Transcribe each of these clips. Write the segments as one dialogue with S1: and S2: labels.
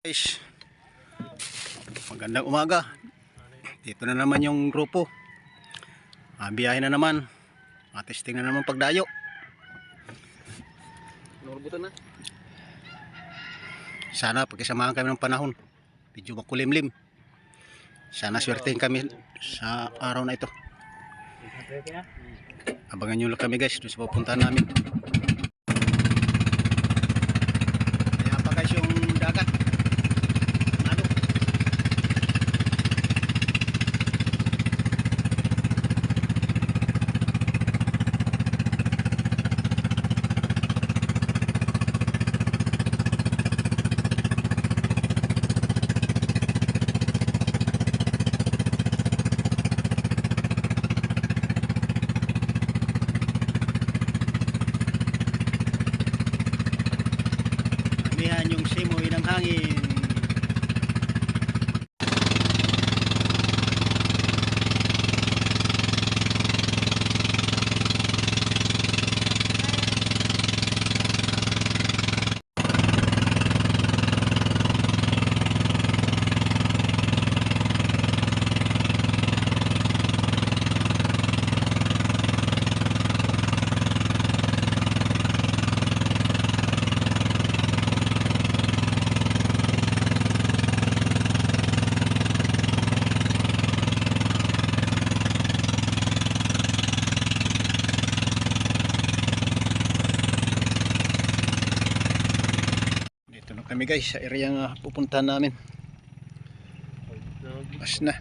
S1: Guys, magandang umaga. Dito na naman yung grupo. Ah, biyahe na naman. Matesting na naman pagdayo.
S2: Norbutan na.
S1: Sana pagkasamahan kami ng panahon. Medyo makulimlim. Sana swertein kami sa araw na ito. Abangan nyo lang kami guys doon sa pupuntahan namin. Kaya pa guys yung dagat. Ano? Amihan yung simoy ng hangin. Dito na kami guys sa area nga pupuntahan namin. Mas na.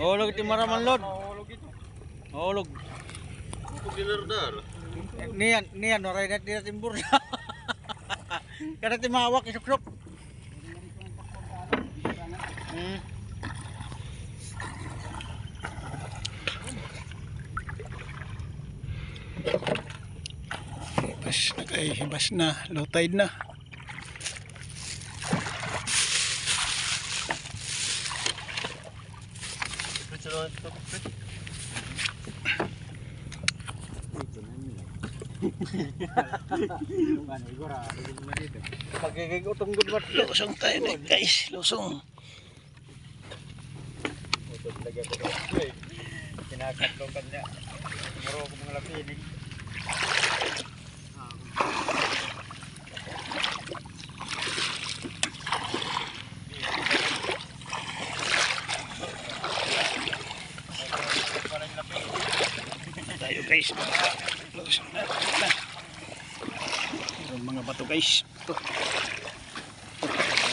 S2: Hulog ti maraman lod. Hulog. Niyan, niyan oray na tira timbur. Kada ti mawak isukrok. Hmm.
S1: Kay hibas na. Low tide na. Lusong tayo na guys. Lusong.
S2: Kinakatlo ka niya. Muro ko mga lapinig.
S1: tayo guys lusong na na Mayroong mga bato guys. Ito.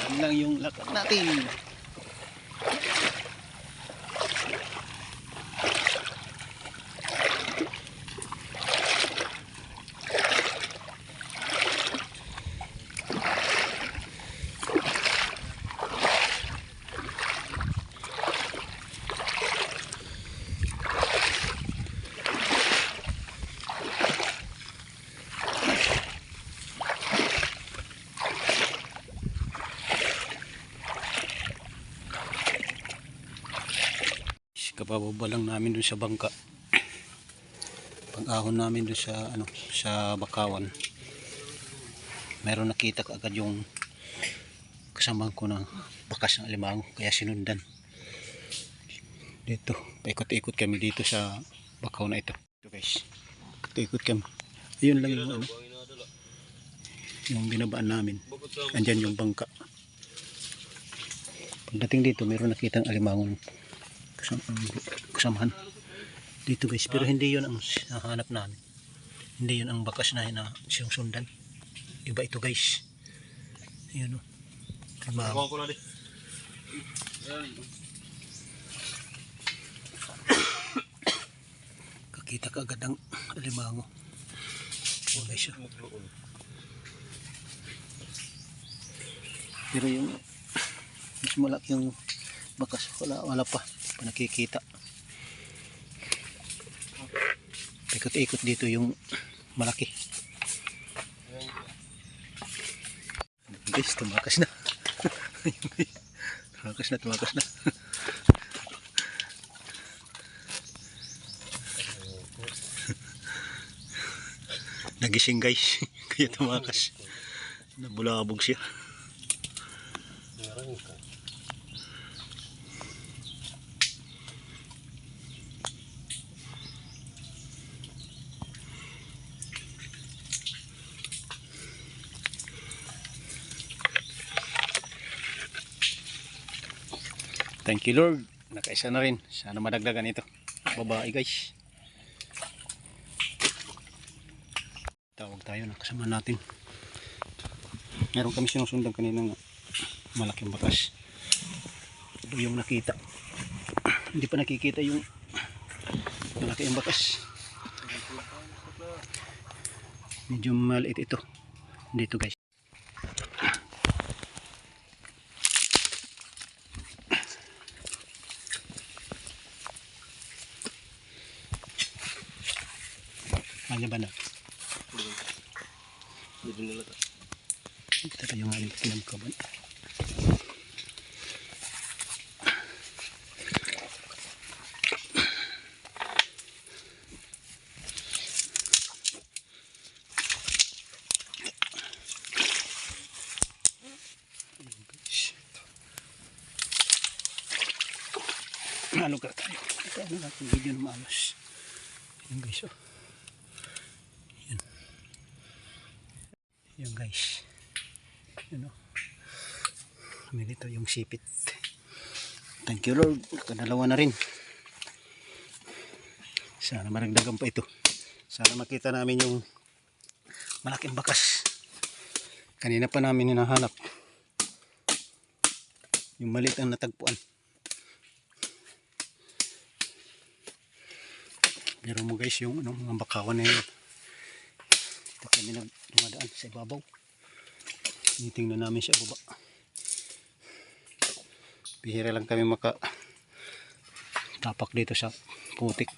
S1: Yan lang yung lakad natin kapababa lang namin dun sa bangka. Pag-ahon namin dun sa ano sa bakawan. Meron nakita agad yung kasama ko na bakas ng alimango kaya sinundan. Dito paikot-ikot kami dito sa bakaw na ito. Ito guys. Ikot kami. Ayun lang yung ano yung binabaan namin. Andyan yung bangka. Pagdating dito meron nakitang alimangon kasamahan dito guys. Pero hindi yun ang nahanap namin. Hindi yun ang bakas na na sinusundan iba ito guys. Yun o
S3: di.
S1: kakita ka agad ang alimango. Yun guys oh. pero yung mas malaki yung bakas wala, wala pa nakikita ikot-ikot dito yung malaki guys tumakas na tumakas na tumakas na Nagising guys. Kaya tumakas. Nabulabog siya. Thank you Lord. Nakaisa na rin. Sana madagdagan ito. Babae guys. Tawag tayo ng kasama natin. Meron kami sinusundan kanina ng malaking bakas. Ito yung nakita. Hindi pa nakikita yung malaki ang bakas. Medyo maliit ito. Dito guys. Kanya ba na?
S3: Dito nila to.
S1: Ito yung kinamkaban. Ano tayo? Ito ano natin video na maalas. Yan guys oh. Yan. Yan guys. Yan oh. May dito yung sipit. Thank you Lord. Nakadalawa na rin. Sana maragdagan pa ito. Sana makita namin yung malaking bakas. Kanina pa namin hinahanap. Yung maliit ang natagpuan. Pero mo guys yung ano, mga bakawan na yun. Dito kami nag dumadaan sa ibabaw. Tinitingnan namin sa baba. Bihira lang kami maka tapak dito sa putik.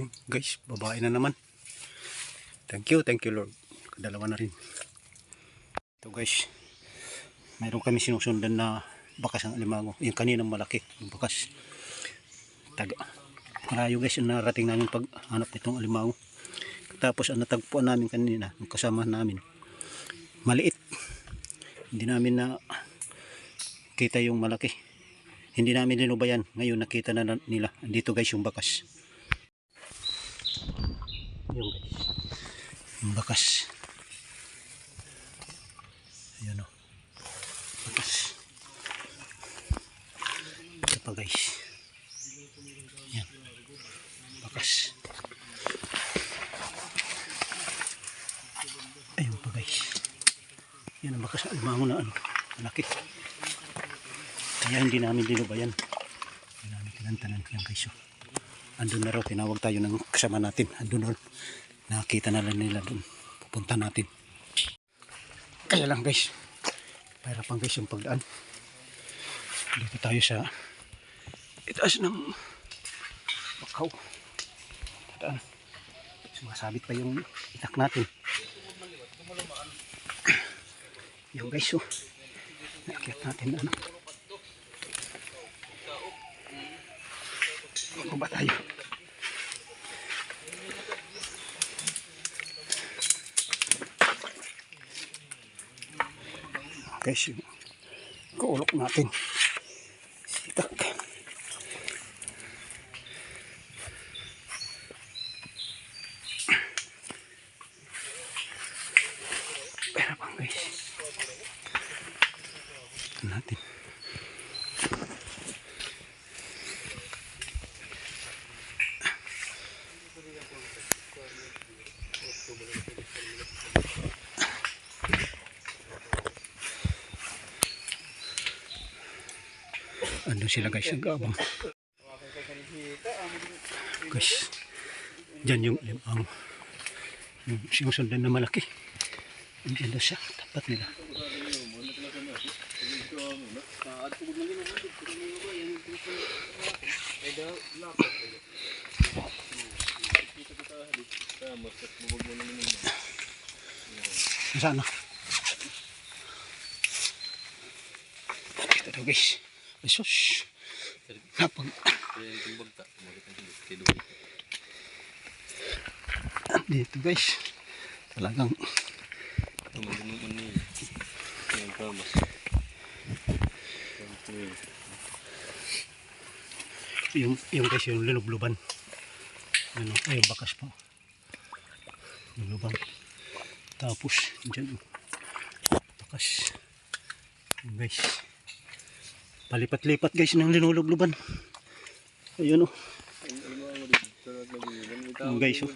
S1: Yun, guys, babae na naman. Thank you, thank you Lord. Kadalawa na rin. Ito guys, mayroon kami sinusundan na bakas ng alimango. Yung kaninang malaki, yung bakas. Taga. Malayo guys, yung narating namin pag hanap nitong alimango. Tapos ang natagpuan namin kanina, yung kasama namin, maliit. Hindi namin na kita yung malaki. Hindi namin dinubayan. Ngayon nakita na nila. Dito guys yung bakas. Yung guys. Yung bakas. Ayan o. Bakas. Ito pa guys. Yan. Bakas. Ayun pa guys. Yan ang bakas. Alimango na ano. Malaki. Kaya hindi namin dinubayan. Hindi namin kinantanan. Yan guys. Oh. Andun na raw. Tinawag tayo ng kasama natin. Andun na. Nakita na lang nila doon. Pupunta natin. Kaya lang guys. Pahirapan guys yung pagdaan. Dito tayo sa itaas ng Macau. Daan. Sumasabit pa yung itak natin. Yung guys oh. Nakikita natin ano. Ano ba tayo? Guys, yung kaulok natin. Sila guys, nag-abang. Guys, dyan yung limang. Yung sinusundan na malaki. Nandiyan na siya, tapat nila. Sana. Ito daw guys. Jesus. Napag... Dito guys. Talagang.
S3: Yung
S1: yung, guys yung linubluban. Ano, ay bakas pa. Lubang. Tapos, dyan. Bakas. Guys. Palipat-lipat guys ng linulubluban. Ayun oh. Yung guys oh.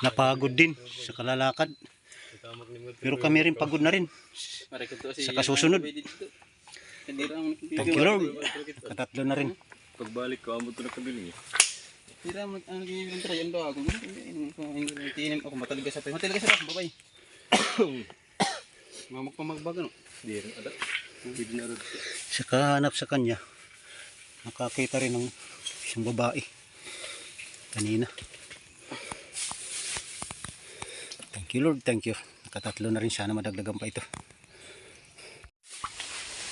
S1: Napagod din sa kalalakad. Pero kami rin pagod na rin. Sa kasusunod. Thank you Lord. Katatlo na rin.
S3: Pagbalik ko, amot ko na kabiling eh.
S2: Tira mag ang ginilang tira yan daw ako. Inom ako matalaga sa pay. Matalaga sa babay. Mamak pa magbaga no.
S3: Di rin ada.
S1: Sa kahanap sa kanya, nakakita rin ng isang babae. Kanina. Thank you Lord, thank you. Nakatatlo na rin sana madagdagan pa ito.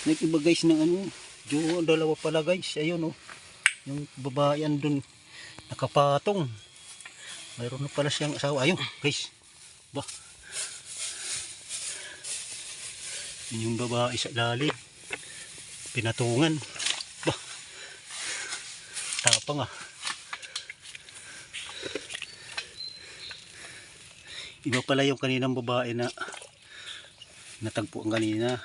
S1: Nag-iba guys ng ano, jo, dalawa pala guys. Ayun oh. Yung babae andun nakapatong. Mayroon na pala siyang asawa. Ayun guys. Ba. Yun Yung babae sa lalim. Pinatungan. Ba. Tapang ah. Iba pala yung kaninang babae na natagpuan kanina.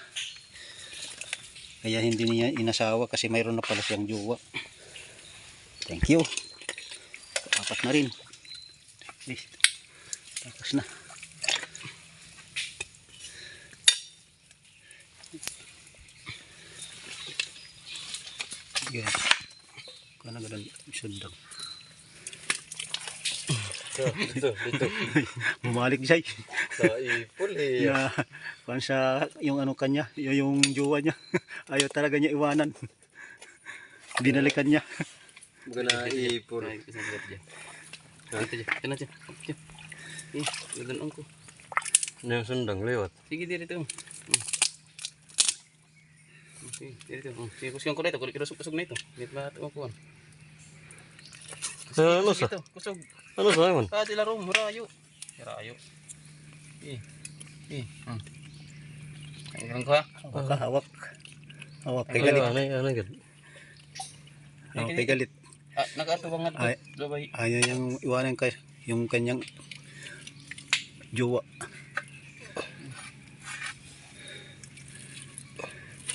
S1: Kaya hindi niya inasawa kasi mayroon na pala siyang jowa. Thank you. Apat na rin. Tapos na. Yan. Kana gadan sundang.
S3: Ito, dito, dito.
S1: Bumalik siya.
S3: Sa ipol eh.
S1: Yeah. Sa yung ano kanya, yung, yung jowa niya. Ayaw talaga niya iwanan. Binalikan niya.
S3: Mga na ipol.
S2: Isang gat dyan. Ito dyan. Ito na dyan. Eh, gadan ko.
S3: Ano yung sundang lewat?
S2: Sige dito. Sige, dito. Sige, kusyan ko dito. Kulit kusog na ito. Dito ba ito makuha?
S3: Sa ano sa?
S2: Kusog.
S3: Ano sa man?
S2: Ah, sila ro, murayo. Murayo. Eh. Eh. Hmm. Ang ganun ko ha.
S1: Hawak ka, hawak. Hawak kay
S3: Ano
S1: galit.
S3: ano ano gad?
S1: Hawak kay galit.
S2: Ah, nakatuwang nga
S1: Ay. Ayaw niyang iwanan kay yung kanyang jowa.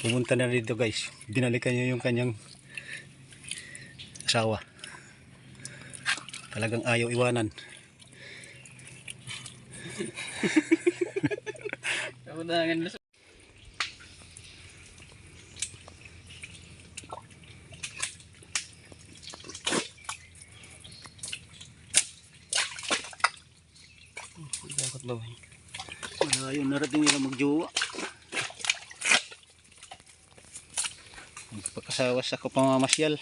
S1: Pumunta na dito guys. Binalikan niya yung kanyang asawa. Talagang ayaw iwanan.
S2: Kamudangan na Dapat ba?
S1: Malayo na rin nila magjowa. Magpakasawa sa kapamamasyal.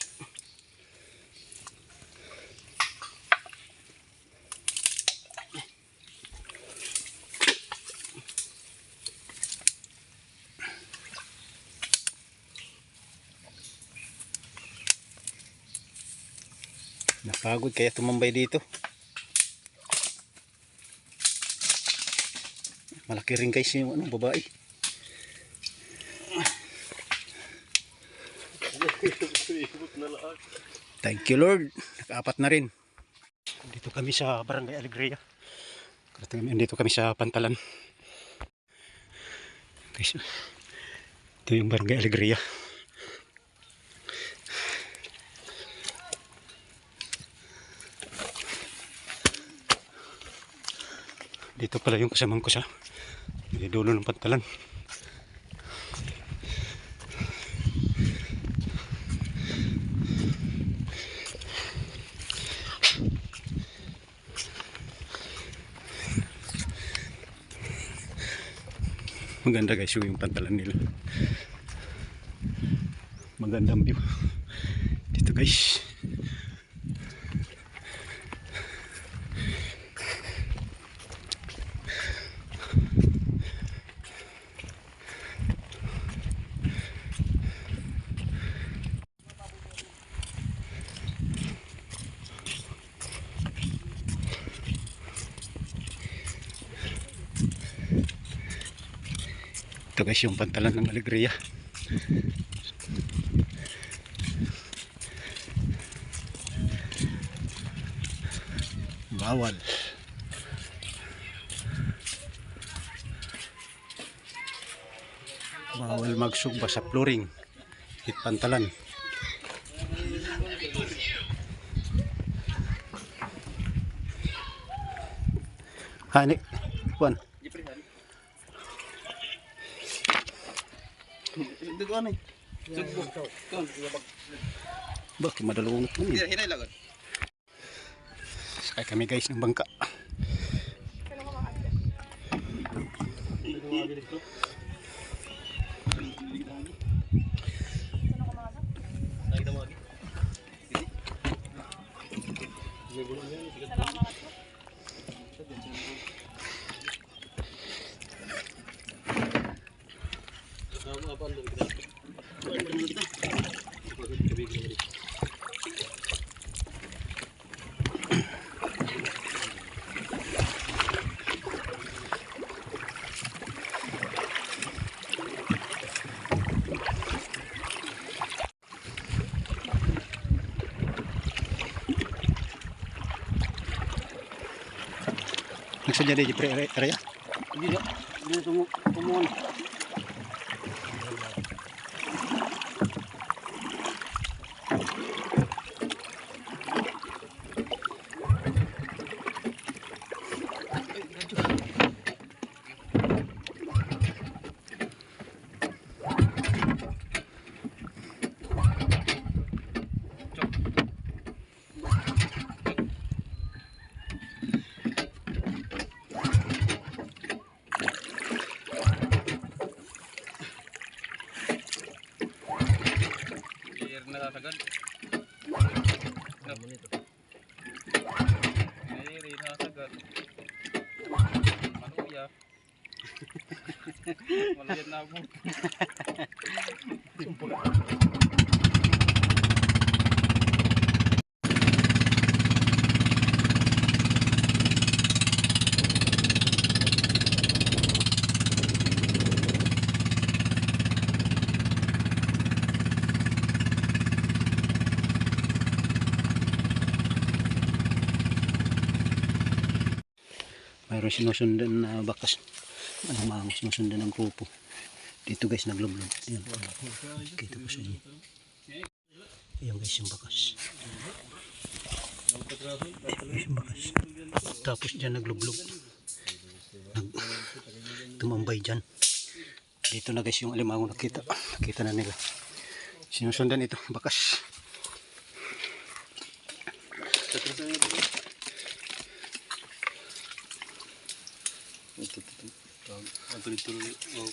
S1: Napagod kaya tumambay dito. Malaki rin guys yung ano, babae. Thank you Lord. Nakaapat na rin. Dito kami sa Barangay Alegria. Dito kami sa Pantalan. Guys, ito yung Barangay Alegria. Dito pala yung kasamang ko sa dulo ng pantalan. Maganda guys yung pantalan nila. Magandang view. Dito guys. Ito guys yung pantalan ng alegria. Bawal. Bawal magsugba sa flooring. Hit pantalan. Hani, Juan.
S2: Ito ko ano eh. Sugbo. Kon.
S1: Bakit madalawang mo eh.
S2: Hinay lagot.
S1: Sakay kami guys ng bangka. Nagsadya din pre area.
S2: Hindi na. Hindi tumu tumuon. Maluya. Maluya na ako.
S1: Mayroon sinusundan na bakas. Ano mga sinusundan ng grupo. Dito guys nagloblog. Ayan. Kita ko sa inyo. Ayan guys yung bakas. Ayan yung bakas. Tapos dyan nagloblog. Nag, tumambay dyan. Dito na guys yung alimango nakita. Nakita na nila. Sinusundan ito. Bakas.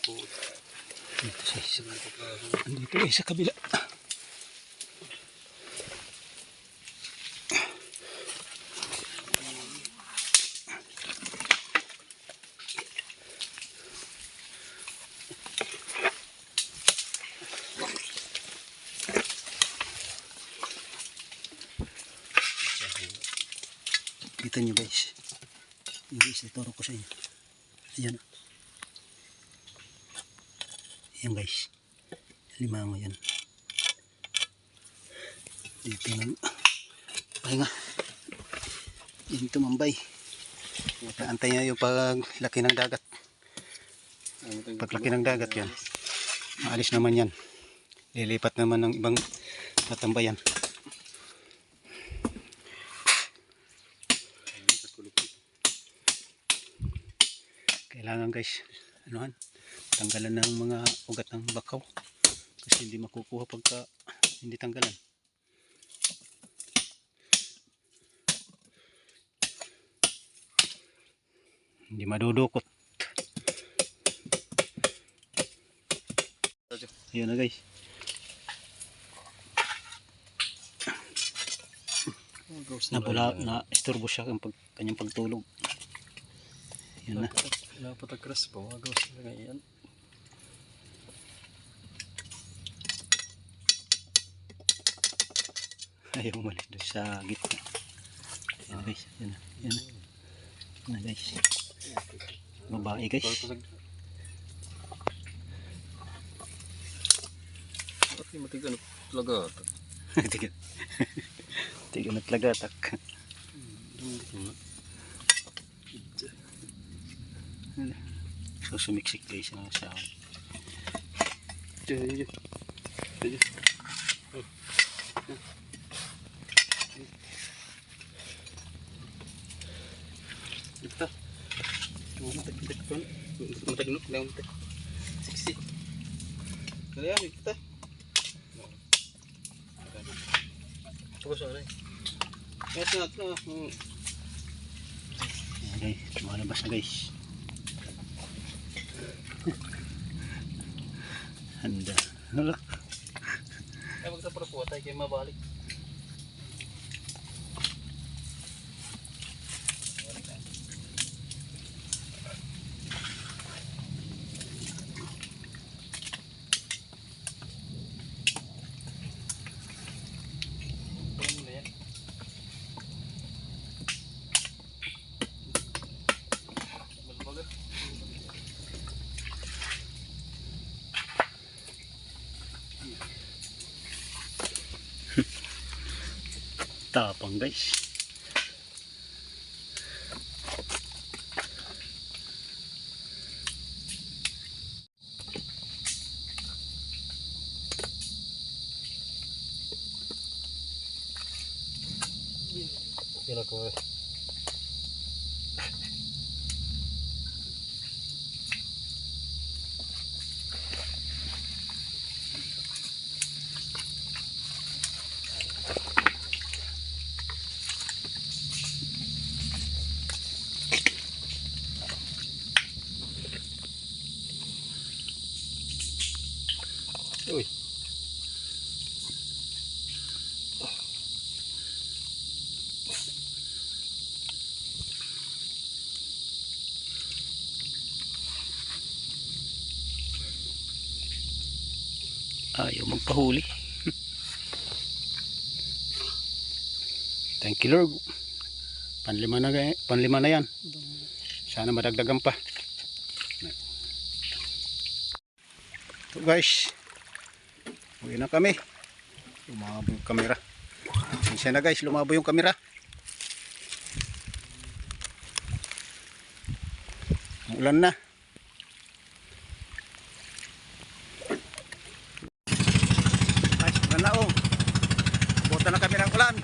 S1: Dito sa isa. Andito guys sa kabila. Kita nyo guys. Yung guys, ituro ko sa inyo. Ayan. Ayan guys. Limango yan. Dito nang pahinga. Yan tumambay. Antay niya yung paglaki ng dagat. Paglaki ng dagat yan. Maalis naman yan. Lilipat naman ng ibang tatambayan. Kailangan guys, anuhan, tanggalan ng mga ugat ng bakaw. Kasi hindi makukuha pagka hindi tanggalan. Hindi madudukot. Ayun na guys. Napula, na istorbo siya ang pag, kanyang pagtulog. Yun na.
S3: Napatagras po. Agaw sila ngayon.
S1: Ayaw umalis doon sa gitna. Yan na guys. Yan na. Yan na. Yan na guys. Babae guys.
S3: Matigan talaga.
S1: Tigil. Tigil na talaga tak. So sumiksik guys ang sa
S2: Diyan, diyan, diyan. Matak-matak ko. Matak-matak lang. Siksi. Kaya, kita.
S3: Tapos ano eh.
S2: Yes, na ito.
S1: Okay, lumalabas na guys. Handa. Hala.
S2: Ay, magsa-pro po tayo kayo mabalik.
S1: Tapang guys.
S3: Kila ko eh.
S2: Uy.
S1: Magpahuli. Thank you Lord. Panlima na, panlima na yan. Sana madagdagan pa. So guys, uwi na kami. Lumabo yung kamera. Siya na guys, lumabo yung kamera. Ulan na. Ay, ulan na oh. Buta na kami ng ulan.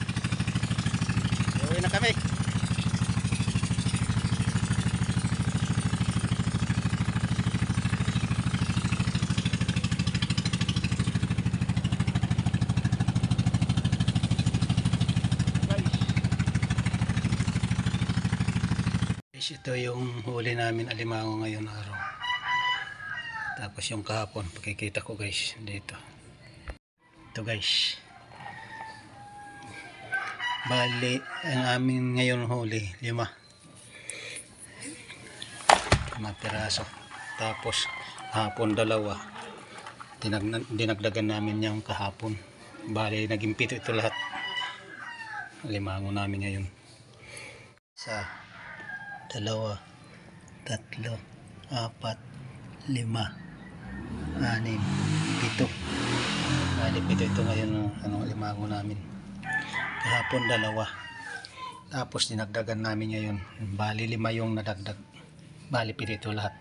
S1: Uwi na kami. Guys, ito yung huli namin alimango ngayon araw. Tapos yung kahapon, pakikita ko guys dito. Ito guys. Bali, ang amin ngayon huli, lima. Lima piraso. Tapos, hapon dalawa. Dinag dinagdagan namin yung kahapon. Bali, naging pito ito lahat. Limango namin ngayon. Sa dalawa, tatlo, apat, lima, anim, pito. Bali, pito ito ngayon ang ano, limango namin. Kahapon dalawa. Tapos dinagdagan namin ngayon. Bali lima yung nadagdag. Bali pito ito lahat.